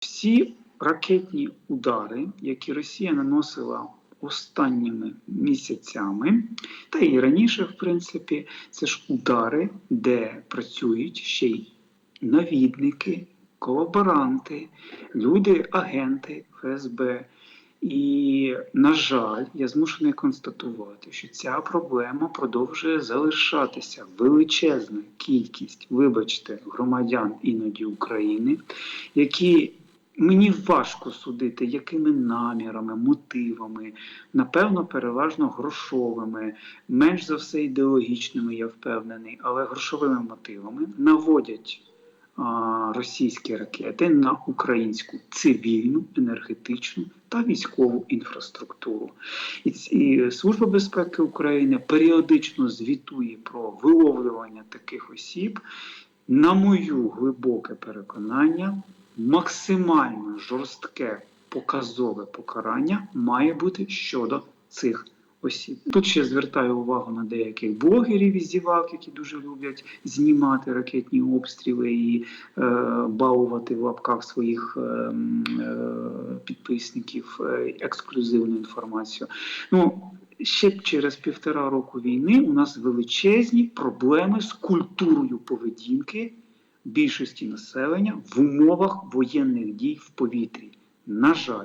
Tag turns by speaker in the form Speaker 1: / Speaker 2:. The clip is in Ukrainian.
Speaker 1: Всі ракетні удари, які Росія наносила останніми місяцями, та і раніше, в принципі, це ж удари, де працюють ще й навідники, колаборанти, люди, агенти ФСБ. І, на жаль, я змушений констатувати, що ця проблема продовжує залишатися величезна кількість, вибачте, громадян іноді України, які мені важко судити, якими намірами, мотивами, напевно, переважно грошовими, менш за все ідеологічними, я впевнений, але грошовими мотивами наводять а, російські ракети на українську цивільну, енергетичну та військову інфраструктуру. І, і Служба безпеки України періодично звітує про виловлювання таких осіб. На мою глибоке переконання, максимально жорстке показове покарання має бути щодо цих осіб. Тут ще звертаю увагу на деяких блогерів і зівак, які дуже люблять знімати ракетні обстріли і е, балувати в лапках своїх е, е, підписників е, ексклюзивну інформацію. Ну, ще через півтора року війни у нас величезні проблеми з культурою поведінки більшості населення в умовах воєнних дій в повітрі. На жаль,